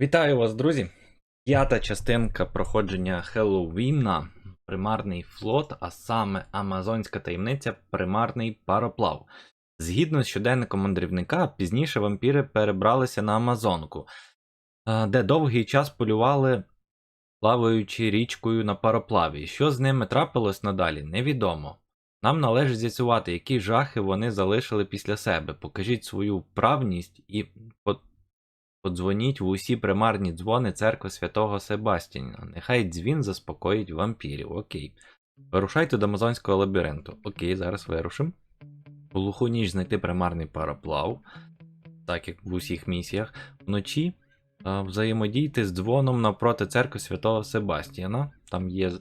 Вітаю вас, друзі! П'ята частинка проходження Хеллоуіна, примарний флот, а саме Амазонська таємниця, примарний пароплав. Згідно з щоденником мандрівника, пізніше вампіри перебралися на Амазонку, де довгий час полювали, плаваючи річкою на пароплаві. Що з ними трапилось надалі, невідомо. Нам належить з'ясувати, які жахи вони залишили після себе. Покажіть свою вправність і Подзвоніть в усі примарні дзвони церкви святого Себастіна. Нехай дзвін заспокоїть вампірів. Окей. Вирушайте до Амазонського лабіринту. Окей, зараз вирушимо. У глуху ніч знайти примарний пароплав, так як в усіх місіях. Вночі а, взаємодійте з дзвоном навпроти церкви святого Себастіана. Там є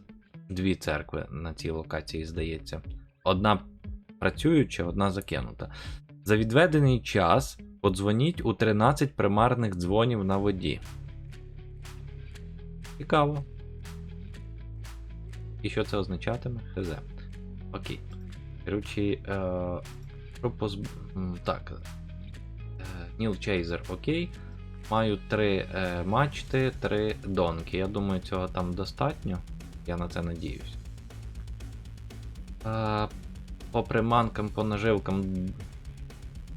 дві церкви на цій локації, здається. Одна працююча, одна закинута. За відведений час подзвоніть у 13 примарних дзвонів на воді. Цікаво. І що це означатиме? Хз. Окей. Коротше, е, що позб... Так. Е, Ніл Чейзер, окей. Маю три е, мачти, три донки. Я думаю, цього там достатньо. Я на це надіюсь. Е, по приманкам, по наживкам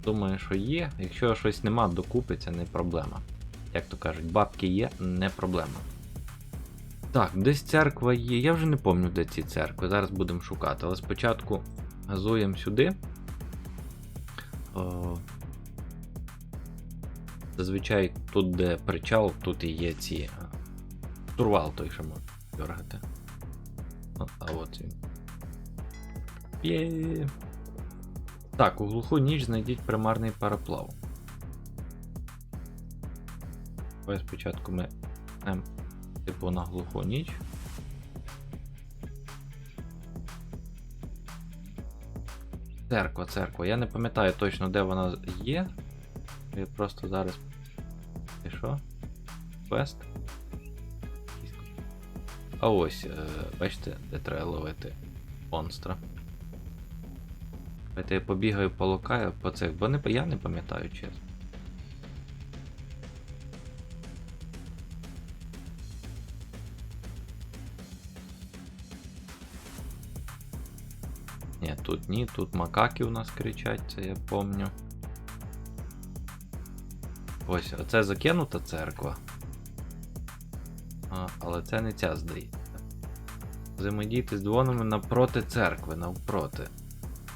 Думаю, що є. Якщо щось нема, докупиться, не проблема. Як то кажуть, бабки є, не проблема. Так, десь церква є. Я вже не пам'ятаю, де ці церкви. Зараз будемо шукати. Але спочатку газуємо сюди. О, зазвичай тут, де причал, тут і є ці. е, Турвал той, що можна дергати. А, а от він. Є. Так, у глуху ніч знайдіть примарний пароплав. Ось спочатку ми ем, типу на глуху ніч. Церква, церква. Я не пам'ятаю точно, де вона є. Я просто зараз. І що? Квест? А ось, е, бачите, де треба ловити монстра. Давайте я побігаю по локаю по цих, бо не, я не пам'ятаю чесно. Ні, тут ні, тут макаки у нас кричать, це я помню. Ось, оце закинута церква. А, але це не ця здається. Взаємодійте з дзвонами напроти церкви, навпроти.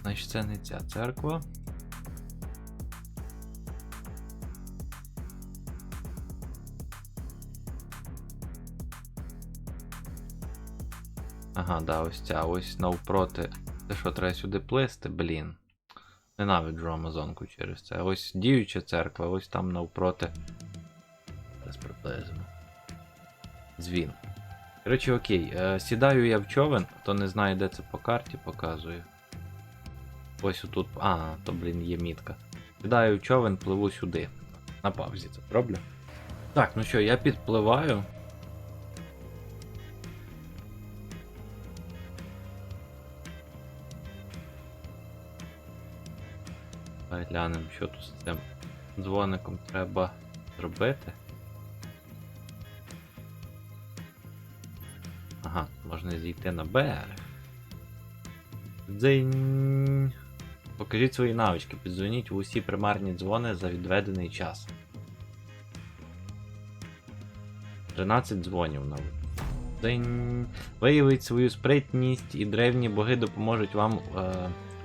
Значить, це не ця церква. Ага, да, ось ця, ось навпроти. Це що, треба сюди плисти, блін. Ненавиджу Амазонку через це. Ось діюча церква, ось там навпроти. Зараз приблизимо. Дзвін. Коротше, окей, е, сідаю я в човен, хто не знає, де це по карті, показую. Ось отут. А, то, блін, є мітка. Сідаю в човен, пливу сюди. На паузі це роблю. Так, ну що, я підпливаю. Глянемо, що тут з цим дзвоником треба зробити. Ага, можна зійти на берег. Дзинь. Покажіть свої навички, піддзвоніть в усі примарні дзвони за відведений час. 13 дзвонів на. Виявіть свою спритність і древні боги допоможуть вам е,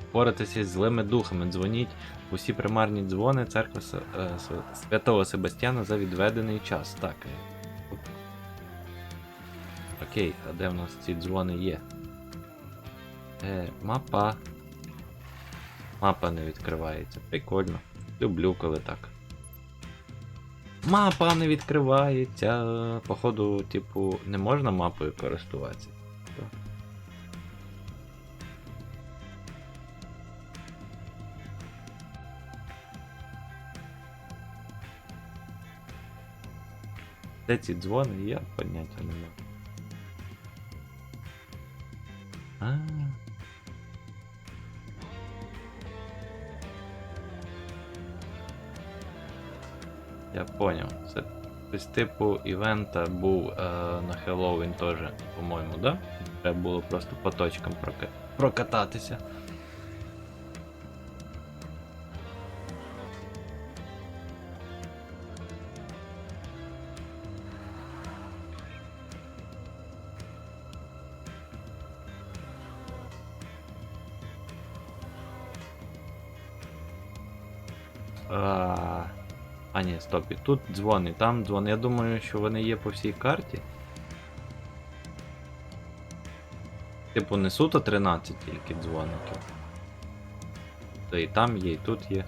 впоратися з злими духами. Дзвоніть в усі примарні дзвони церкви е, Святого Себастьяна за відведений час. Так. е, Окей, а де в нас ці дзвони є? Е, мапа. Мапа не відкривається. Прикольно. Люблю, коли так. Мапа не відкривається. Походу, типу, не можна мапою користуватися. Де ці дзвони? Я поняття не маю. Я понял. Це Ось типу івента був е, на Хеллоуін теж, по-моєму, да? Треба було просто по точкам прока- прокататися. А, а ні, стоп, і тут дзвони, там дзвони. Я думаю, що вони є по всій карті. Типу, не суто 13 тільки дзвоників. То і там є, і тут є.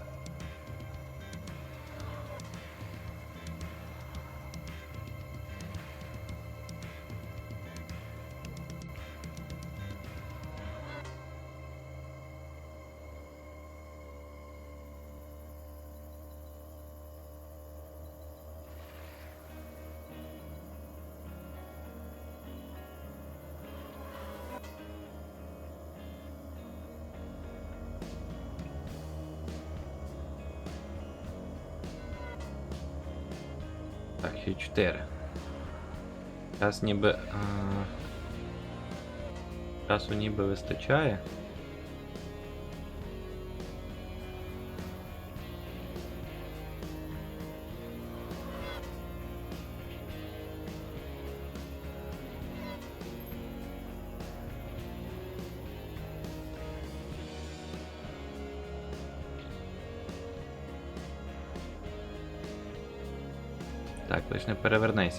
Так, ще 4. Зараз ніби. А... Часу ніби вистачає.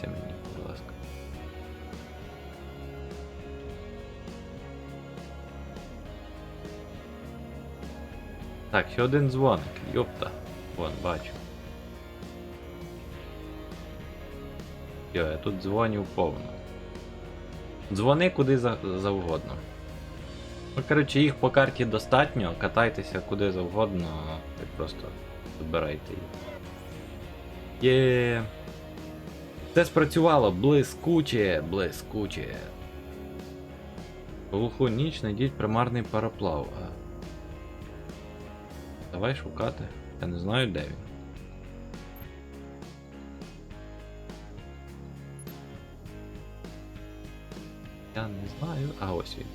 Не мені, будь ласка. Так, ще один дзвоник. Йопта. Вон, бачу. Йо, я тут дзвоню повно. Дзвони куди завгодно. Ну, коротше, їх по карті достатньо, катайтеся куди завгодно, ви просто збирайте їх. Є. Це спрацювало блискуче, блискуче. В глуху ніч знайдіть примарний пароплав. А... Давай шукати. Я не знаю, де він. Я не знаю. А ось він.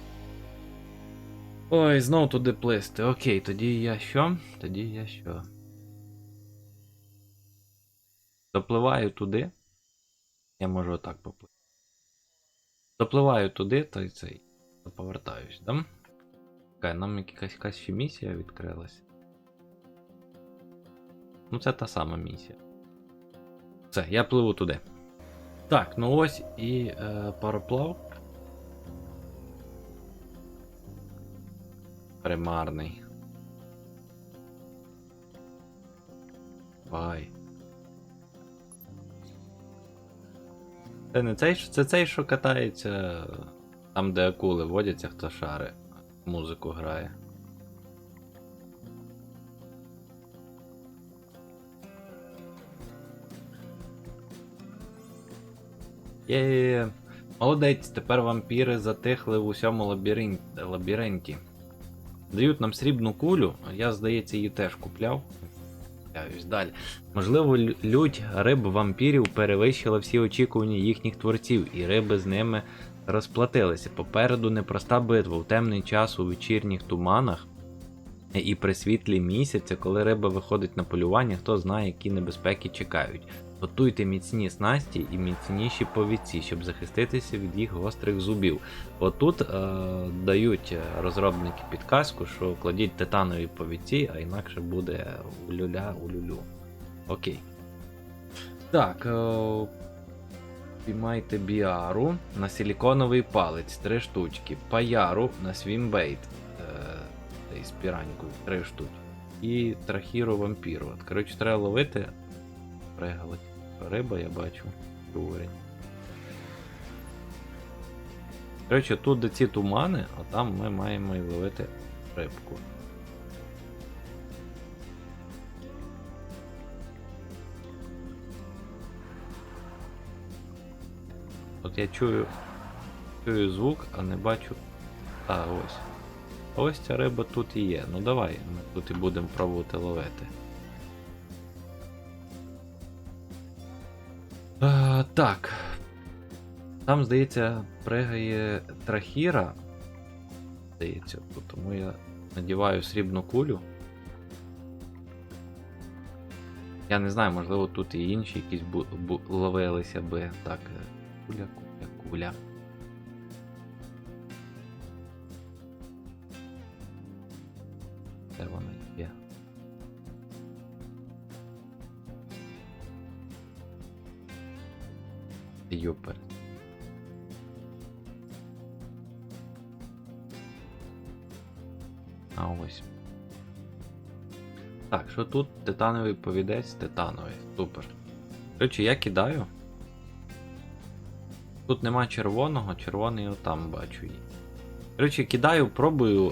Ой, знов туди плисти. Окей, тоді я що? Тоді я що? Допливаю туди. Я можу отак поплити. Допливаю туди, то й цей. Повертаюсь, да? Чекай, нам якась, якась ще місія відкрилась. Ну, це та сама місія. Все, я пливу туди. Так, ну ось і е, пароплав. Примарний. Бай. Це не цей, це цей, що катається там, де акули водяться, хто шари. Музику грає. Є. Молодець, тепер вампіри затихли в усьому лабірин... лабіринті. Дають нам срібну кулю, я, здається, її теж купляв. Ось далі. Можливо, лють риб вампірів перевищила всі очікування їхніх творців, і риби з ними розплатилися. Попереду непроста битва в темний час у вечірніх туманах і при світлі місяця, коли риба виходить на полювання, хто знає, які небезпеки чекають. Готуйте міцні снасті і міцніші повідці, щоб захиститися від їх гострих зубів. Отут е, дають е, розробники підказку, що кладіть титанові повідці, а інакше буде улюля улюлю. Окей. Так. Е, піймайте біару на силіконовий палець 3 штучки. Паяру на свімбейт. Е, піранькою 3 штуки. І трахіру вампіру. Коротше, треба ловити. Пригалить. Риба, я бачу. Говорить. Коротше, тут де ці тумани, а там ми маємо і ловити рибку. От я чую, чую звук, а не бачу. А, ось. Ось ця риба тут і є. Ну давай, ми тут і будемо пробувати ловити. Так. Там, здається, пригає трахіра. Здається, тому я надіваю срібну кулю. Я не знаю, можливо, тут і інші якісь бу- бу- ловилися би. Так, е, куля, куля, куля. Де вона є? Юпер. А ось. Так, що тут титановий повідець, титановий. Супер. Коротше, я кидаю. Тут нема червоного, червоний отам бачу її. Коротше, кидаю, пробую. е,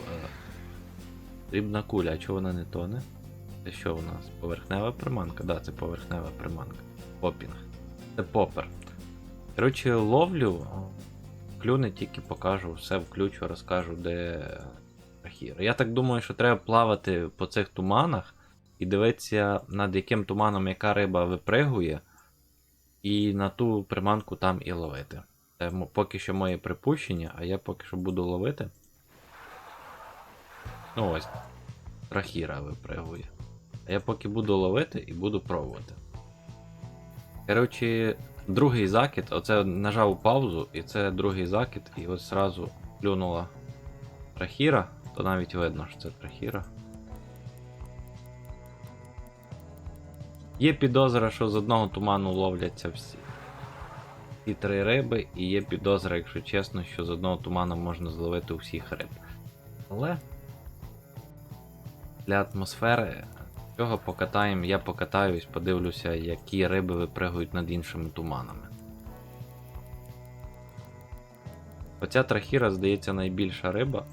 Срібна куля, а чого вона не тоне? Це що у нас? Поверхнева приманка? Да, це поверхнева приманка. Попінг. Це попер. Коротше, ловлю. Клюне тільки покажу, все включу, розкажу, де Ахіра. Я так думаю, що треба плавати по цих туманах і дивитися, над яким туманом яка риба випригує, і на ту приманку там і ловити. Це поки що моє припущення, а я поки що буду ловити. Ну ось. Рахіра випригує. А я поки буду ловити і буду пробувати. Коротше, другий закид, оце нажав паузу, і це другий закид, і ось зразу клюнула трахіра, то навіть видно, що це трахіра. Є підозра, що з одного туману ловляться всі. Ці три риби, і є підозра, якщо чесно, що з одного туману можна зловити усіх риб. Але для атмосфери цього покатаємо, я покатаюсь, подивлюся, які риби випригують над іншими туманами. Оця трахіра, здається, найбільша риба.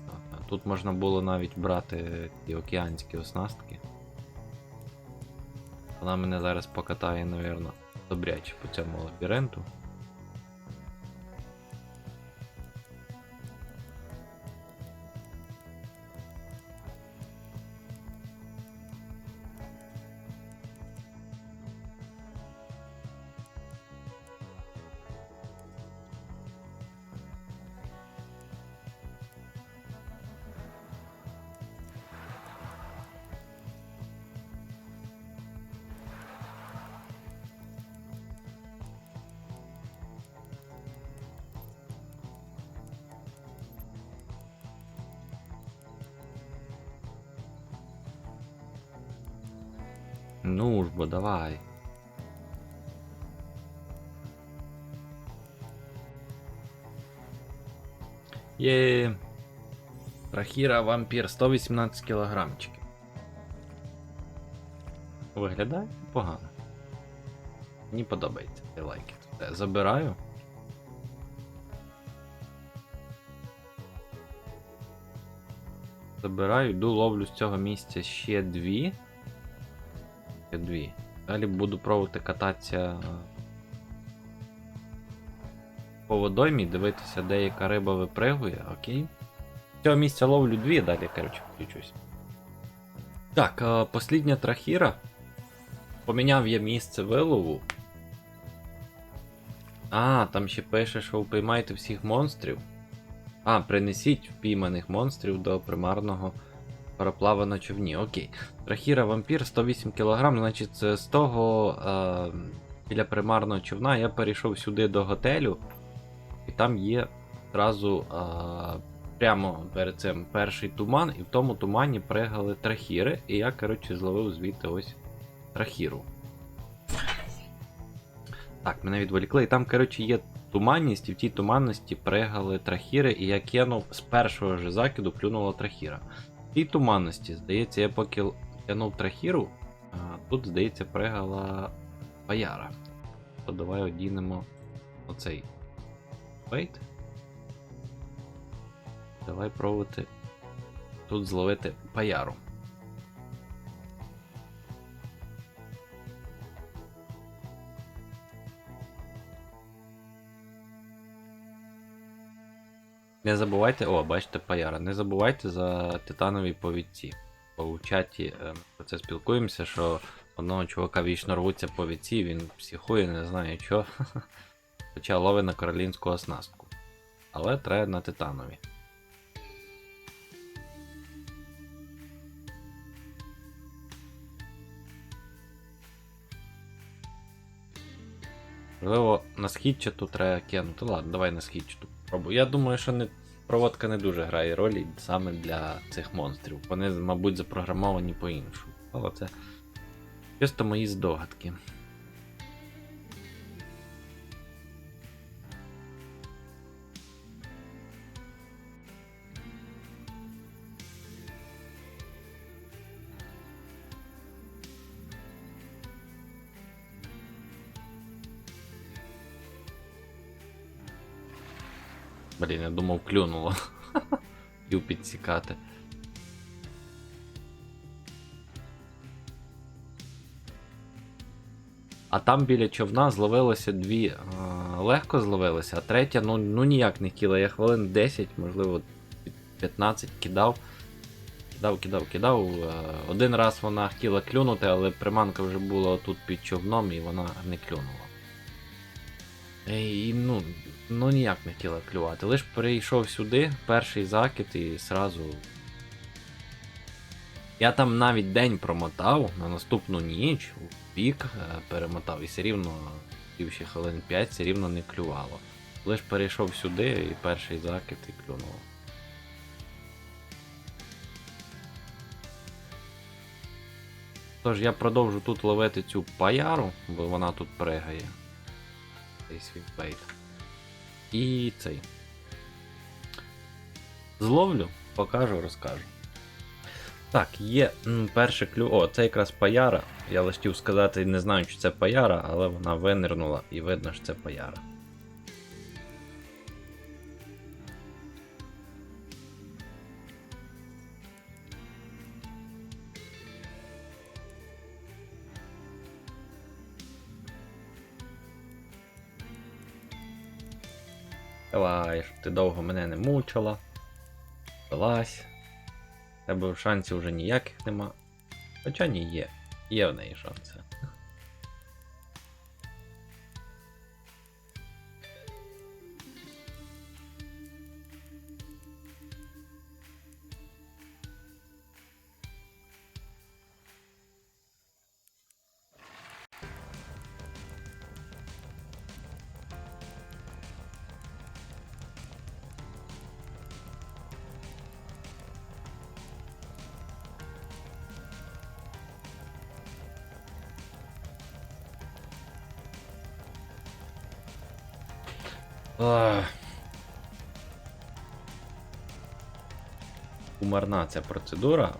Тут можна було навіть брати ті океанські оснастки. Вона мене зараз покатає, напевно, добряче по цьому лабіринту. Ну ж бо давай. Є. Трахіра вампір 118 кілограмчиків. Виглядає погано. Мені подобається. I like it. Забираю. Забираю, йду, ловлю з цього місця ще дві. Дві. Далі буду пробувати кататися е, по водоймі, дивитися, де яка риба випригує, окей. З цього місця ловлю дві, далі, коротше, включусь. Так, е, послідня трахіра. Поміняв я місце вилову. А, там ще пише, що упіймайте всіх монстрів. А, принесіть впійманих монстрів до примарного пароплава на човні. Окей. Трахіра вампір 108 кг, значить, з того е, біля примарного човна я перейшов сюди до готелю, і там є одразу е, прямо перед цим перший туман, і в тому тумані пригали трахіри, і я, коротше, зловив звідти ось трахіру. Так, мене відволікли. І там, коротше, є туманність, і в тій туманності пригали трахіри, і я кинув з першого ж закиду клюнула трахіра. В тій туманності, здається, я поки тянув трахіру, а тут, здається, пригала паяра. То давай одінемо оцей фейт, Давай пробувати тут зловити паяру. Не забувайте, о, бачите, паяра. Не забувайте за титанові повідці. Бо в чаті е, про це спілкуємося, що Одного чувака вічно рвуться по віці, він психує, не знає що. Хоча ловить на королінську оснастку. Але треба на титанові. Можливо, на східчату треба кинути. Ладно, давай на східчату пробую. Я думаю, що не, проводка не дуже грає ролі саме для цих монстрів. Вони, мабуть, запрограмовані по-іншому. Але це чисто мої здогадки. Блін, я думав, клюнуло. І підсікати. А там біля човна зловилося дві. е, легко зловилося, а третя, ну, ну ніяк не хотіла. Я хвилин 10, можливо, 15 кидав. Кидав, кидав, кидав. Е, Один раз вона хотіла клюнути, але приманка вже була тут під човном і вона не клюнула. Е, І, ну, ну ніяк не хотіла клювати. Лиш перейшов сюди, перший закид і сразу. Я там навіть день промотав на наступну ніч, у пік е, перемотав і все рівно, ще хвилин 5, все рівно не клювало. Лиш перейшов сюди і перший закид і клюнуло. Тож я продовжу тут ловити цю паяру, бо вона тут пригає. Цей свій бейт. І цей. Зловлю, покажу, розкажу. Так, є перше клю. О, це якраз паяра. Я лише хотів сказати, не знаю, чи це паяра, але вона винирнула і видно, що це паяра. Давай, щоб ти довго мене не мучила. Велась. Тебе шансів вже ніяких нема. Хоча ні є. Є в неї шанси. Ах. Кумарна ця процедура.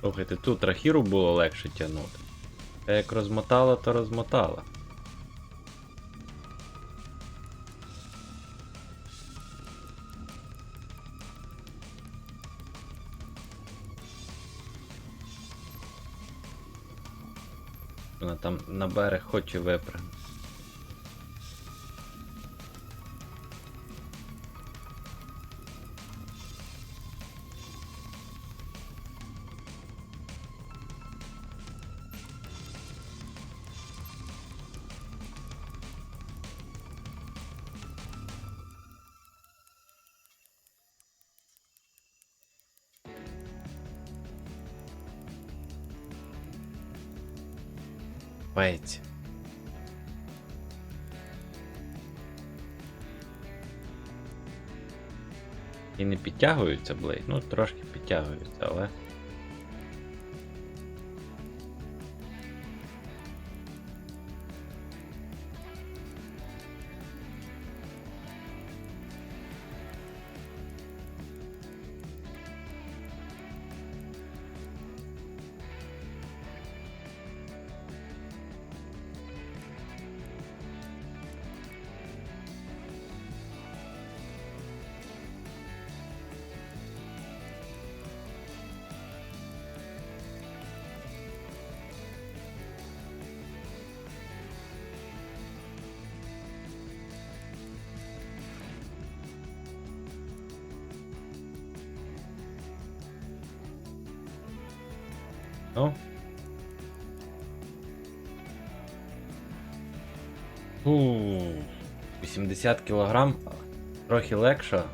Слухайте, тут рахіру було легше тягнути. Та як розмотала, то розмотала. Вона там на берег хоче випрыгнути. Пець. І не підтягуються, блейд. Ну, трошки підтягуються, але. Ну. Фу, 80 кг трохи легша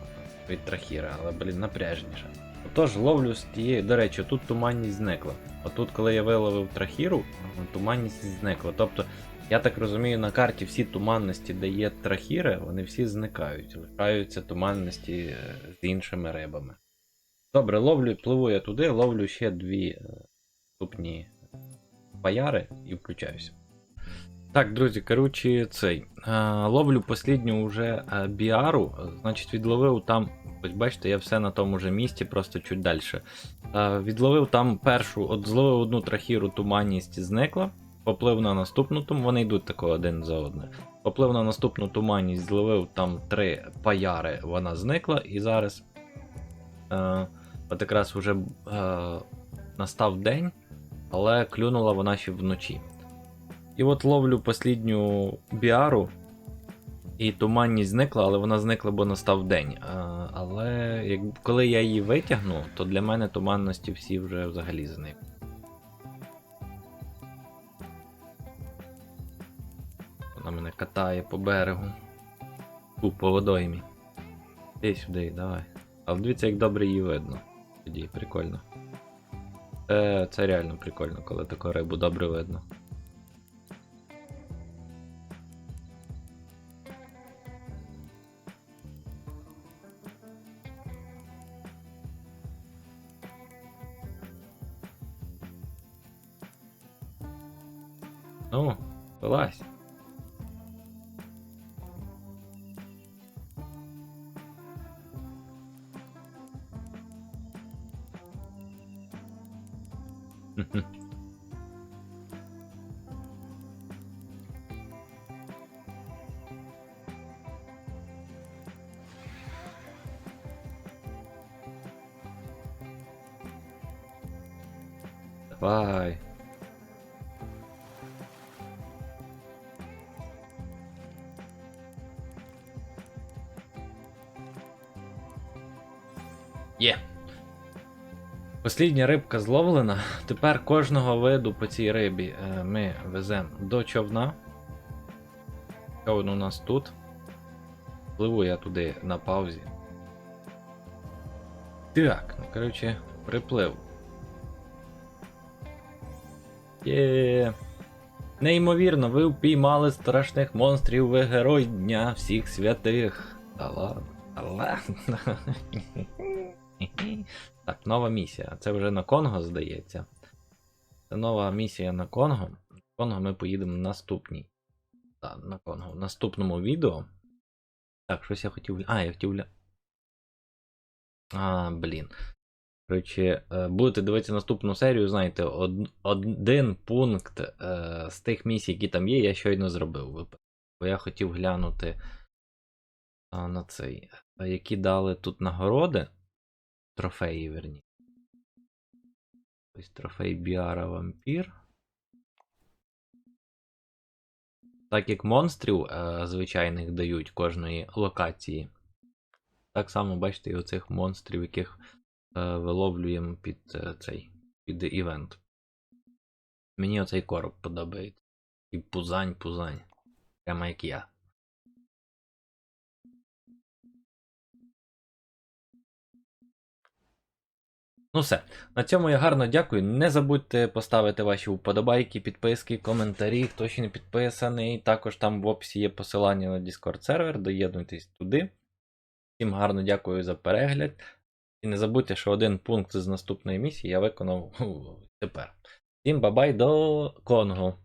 від трахіра, але, блін, напряжніше. Отож, ловлю з тієї. До речі, тут туманність зникла. Отут, коли я виловив трахіру, туманність зникла. Тобто, я так розумію, на карті всі туманності, де є трахіри, вони всі зникають. Лишаються туманності е, з іншими рибами. Добре, ловлю, пливу я туди, ловлю ще дві е, ступні паяри і включаюся. Так, друзі, коротше, цей. Е, ловлю послідню вже біару, е, значить, відловив там. Ось бачите, я все на тому же місці, просто чуть далі. Е, відловив там першу, от зловив одну трахіру, туманність зникла. Поплив на наступну тум, вони йдуть тако один за одним. Поплив на наступну туманність, зловив там три паяри, вона зникла, і зараз. Е, от якраз вже е, настав день, але клюнула вона ще вночі. І от ловлю послідню біару, і туманність зникла, але вона зникла, бо настав день. А, але як, коли я її витягну, то для мене туманності всі вже взагалі зникли. Вона мене катає по берегу. У, по водоймі. Іди сюди, давай. Але дивіться, як добре її видно. Тоді прикольно. Це, це реально прикольно, коли таку рибу добре видно. Ну, вилазь. Mm-hmm. Послідня рибка зловлена. Тепер кожного виду по цій рибі е, ми веземо до човна. Човен у нас тут. Пливу я туди на паузі. Так, ну коротше, приплив. Є. Неймовірно, ви впіймали страшних монстрів, ви герой Дня всіх святих. Та ладно, та ладно. Так, нова місія. Це вже на Конго, здається. Це нова місія на Конго. На Конго ми поїдемо в наступній. Так, на Конго. В наступному відео. Так, щось я хотів. А, я хотів. А, блін. Коротше, е, будете дивитися наступну серію, знаєте, од- один пункт е, з тих місій, які там є, я щойно зробив. Бо я хотів глянути на цей. Які дали тут нагороди. Трофеї, верні. Ось трофей Біара Вампір. Так як монстрів е, звичайних дають кожної локації. Так само, бачите, і оцих монстрів, яких е, виловлюємо під е, цей під івент. Мені оцей короб подобається. І пузань, пузань. Прямо як я. Ну все, на цьому я гарно дякую. Не забудьте поставити ваші вподобайки, підписки, коментарі. Хто ще не підписаний. Також там в описі є посилання на Discord сервер, доєднуйтесь туди. Всім гарно дякую за перегляд. І не забудьте, що один пункт з наступної місії я виконав тепер. Всім бабай до Конго!